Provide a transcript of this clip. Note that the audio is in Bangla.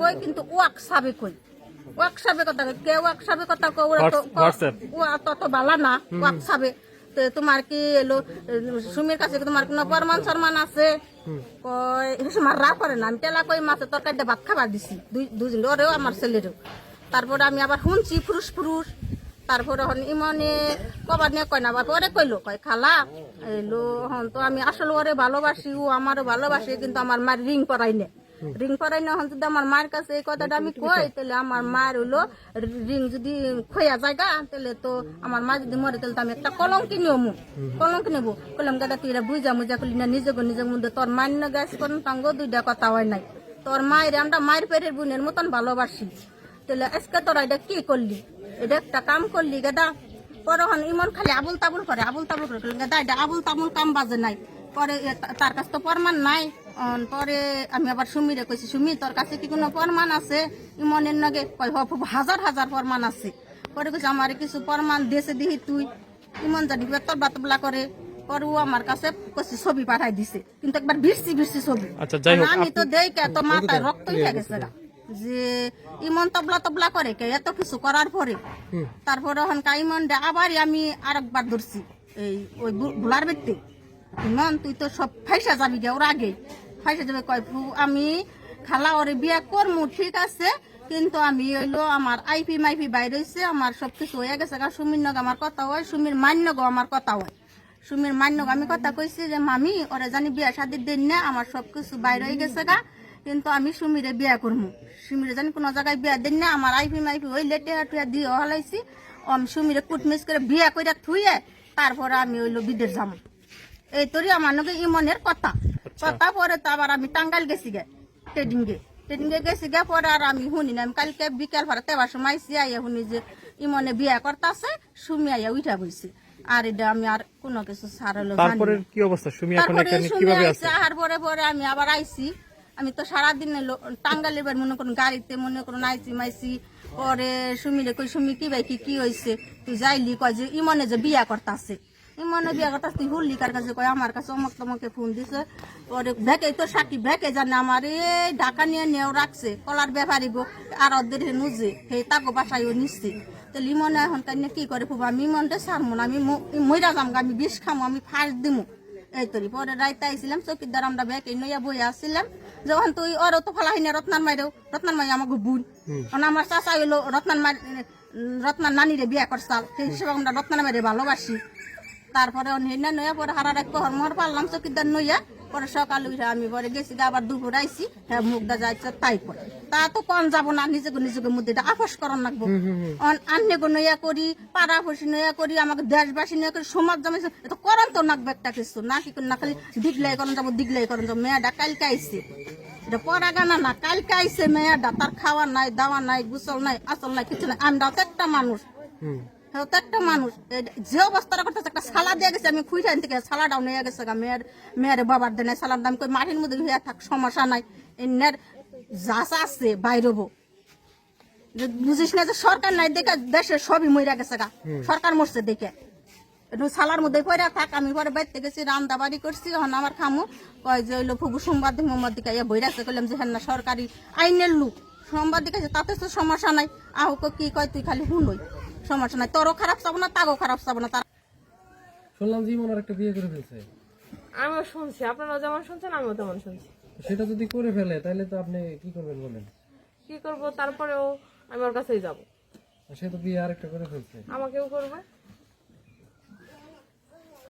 কই কিন্তু ওয়াক সাবে কই ওয়াক সাবে কথা কে ওয়াক সাবে কথা কই ওরা তো তত বালা না ওয়াক সাবে তো তোমার কি এলো সুমির কাছে কি তোমার কোনো প্রমাণ সরমান আছে? কই আমার রা করে না। আমি তেলা কই মাছের তরকারি দিয়ে ভাত খাবার দিছি। দুই দুজন ওরেও আমার ছেলেরও। তারপরে আমি আবার শুনছি ফুরুস ফুরুস। তারপরে হন ইমনে কবার নিয়ে কয় না বা পরে কইলো কয় খালা এলো হন তো আমি আসলে ওরে ভালোবাসি ও আমারও ভালোবাসি কিন্তু আমার মার রিং পরাই নে। রিং পরাই না যদি আমার মায়ের কাছে এই কথাটা আমি কই, তাহলে আমার মায়ের হইল রিং যদি খোয়া জায়গা, তাহলে তো আমার মা যদি মরে, তাহলে আমি একটা কলম কিনে মু কলম কিনেবো কলম গাদা তুই বুঝা মুজা করলি না নিজেকে নিজের মধ্যে তোর মান্য গ্যাস কোন সঙ্গ দুইটা কথা হয় নাই। তোর মায়ের আমরা মায়ের পেটের বোনের মতন ভালোবাসি। তাহলে আজকে তোরা এটা কি করলি? এটা একটা কাম করলি গেদা। পরে হন ইমন খালি আবুল তাবুল করে, আবুল তাবুল করে। গেদা, এটা আবুল তাবুল কাম বাজে নাই। পরে তার কাছে তো প্রমাণ নাই। পরে আমি আবার সুমিরে কইছি সুমি তোর কাছে কি কোনো প্রমাণ আছে? ইমনের নগে কয় হ খুব হাজার হাজার প্রমাণ আছে। পরে কইছে আমার কিছু প্রমাণ দেশে দিহি তুই। ইমন জানি বেতর বাতবলা করে পরে ও আমার কাছে কইছে ছবি পাঠাই দিছে। কিন্তু একবার বিরসি বিরসি ছবি। আচ্ছা, যাই হোক, আমি তো দেই কে তো মাথায় রক্ত উঠে গেছে। যে ইমন তবলা তবলা করে কে এত কিছু করার পরে। তারপরে হন ইমন দে আবার আমি আরেকবার ধরছি এই ওই ভোলার ব্যক্তি ইমন তুই তো সব ফাইসা যাবি গে ওর আগে। ফাইসা যাবে কয় আমি খালা ওরে বিয়া করমু, ঠিক আছে? কিন্তু আমি হইল আমার আইপি মাইপি বাইরে হইছে, আমার সব কিছু হয়ে গেছে গা, সুমির নগ আমার কথা হয় সুমির মান্য গো আমার কথা হয় সুমির মান্য আমি কথা কইছি যে, মামি, ওরা জানি বিয়া শাদির দিন না, আমার সব কিছু বাইরে হয়ে গেছে গা, কিন্তু আমি সুমিরে বিয়া করব সুমিরে জানি কোনো জায়গায় বিয়া দিন না, আমার আইপি মাইপি ওই লেটে হাটুয়া দিয়ে হলাইছি। আমি সুমিরে কুটমিস করে বিয়া কইরা থুইয়ে, তারপরে আমি ওইলো বিদেশ যাব এই তোরই আমার নাকি ইমনের কথা। কথা পরে তো আবার আমি টাঙ্গাইল গেছি গে ট্রেডিং গে ট্রেডিং গে গেছি গে পরে আর আমি শুনি না আমি কালকে বিকাল ভাড়া তেবার সময় আইয়া শুনি যে ইমনে বিয়া করতেছে সুমি আইয়া উঠা বইছে। আর এটা আমি আর কোনো কিছু জানি তারপরে কি অবস্থা? সুমি এখন এখানে কীভাবে আছে? আহার পরে পরে আমি আবার আইছি। আমি তো সারাদিন টাঙ্গালের বাড়ি মনে করুন গাড়িতে মনে করুন আইসি মাইসি পরে সুমিরে কই সুমি কি ভাই কি কি হয়েছে তুই যাইলি কয় যে ইমনে যে বিয়া করতাছে। ইমনে বিয়া করতাছে তুই হুল্লি কার কাছে কয় আমার কাছে অমক তমকে ফোন দিছে। পরে ভেকে তো সাকি ভেকে জানে আমার এই ঢাকা নিয়ে নিয়েও রাখছে কলার ব্যাপারী গো আর ওদের নুজে হে তাকে বাসায়ও নিচ্ছে। তো লিমনে এখন তাই কি করে ফুবা? আমি ইমনটা সারমো না আমি মইরা যাম আমি বিষ খামো আমি ফাঁস দিমু। এই তরি পরে রাইতে আইছিলাম চৌকিদার আমরা ব্যাগ নইয়া বই আসছিলাম। যখন তুই ওর তো ফলা হইনি রত্নার মাইরেও রত্নার মাই আমাকে বুন। কারণ আমার চাচা হইল রত্নার মাই রত্নার নানিরে বিয়া করছাল সেই হিসেবে আমরা রত্নার মাইরে ভালোবাসি। তারপরে হেনা নইয়া পরে হারা রাখ পহর মহর পারলাম চৌকিদার নইয়া পরে সকাল উঠে আমি পরে গেছি আবার দুপুর আইছি হ্যাঁ মুখটা যাইছে তাই করে তা তো কন যাব না নিজেকে নিজেকে এটা আপস করন লাগবো। আন্নে গো নইয়া করি পাড়া পড়শি নইয়া করি আমাকে দেশবাসী নইয়া করি সমাজ জমাইছে এটা করন তো নাকবে একটা কিছু না কি না খালি দিগলাই করন যাব দিগলাই করন যাব মেয়েটা কালকে আইছে। এটা পড়া গানা না কালকে আইছে মেয়েটা তার খাওয়া নাই দাওয়া নাই গুসল নাই আসল নাই কিছু নাই আমরাও তো একটা মানুষ। হ্যাঁ একটা মানুষ। যে অবস্থাটা করতেছে একটা দিয়ে গেছে আমি খুঁজে আনতে গেছে সালাটাও নিয়ে গেছে গা মেয়ের মেয়ের বাবার দেনে দাম মাটির মধ্যে থাক সমস্যা নাই। এনের যাস আছে বাইরবো বুঝিস না যে সরকার নাই দেখে দেশে সবই মইরা গেছে গা। সরকার মরছে দেখে। একটু সালার মধ্যে থাক আমি পরে বাইতে গেছি রান্দা বাড়ি করছি এখন আমার খামু। কয় যে হইল ফুবু সোমবার দিন মোহাম্মদ দিকে ইয়া বই রাখছে কইলাম যে হ্যাঁ না সরকারি আইনের লোক। সোমবার দিকে তাতে তো সমস্যা নাই। আহ কি কয় তুই খালি শুনই। সমস্যা নাই। তোরও খারাপ চাবো না তারও খারাপ চাবো না শুনলাম যে ইমন আর একটা বিয়ে করে ফেলছে। আমিও শুনছি আপনারা যেমন শুনছেন আমিও তেমন শুনছি। সেটা যদি করে ফেলে তাহলে তো আপনি কি করবেন বলেন? কি করব তারপরেও আমি ওর কাছেই যাব। সে তো বিয়ে আরেকটা করে ফেলছে। আমাকেও করবে।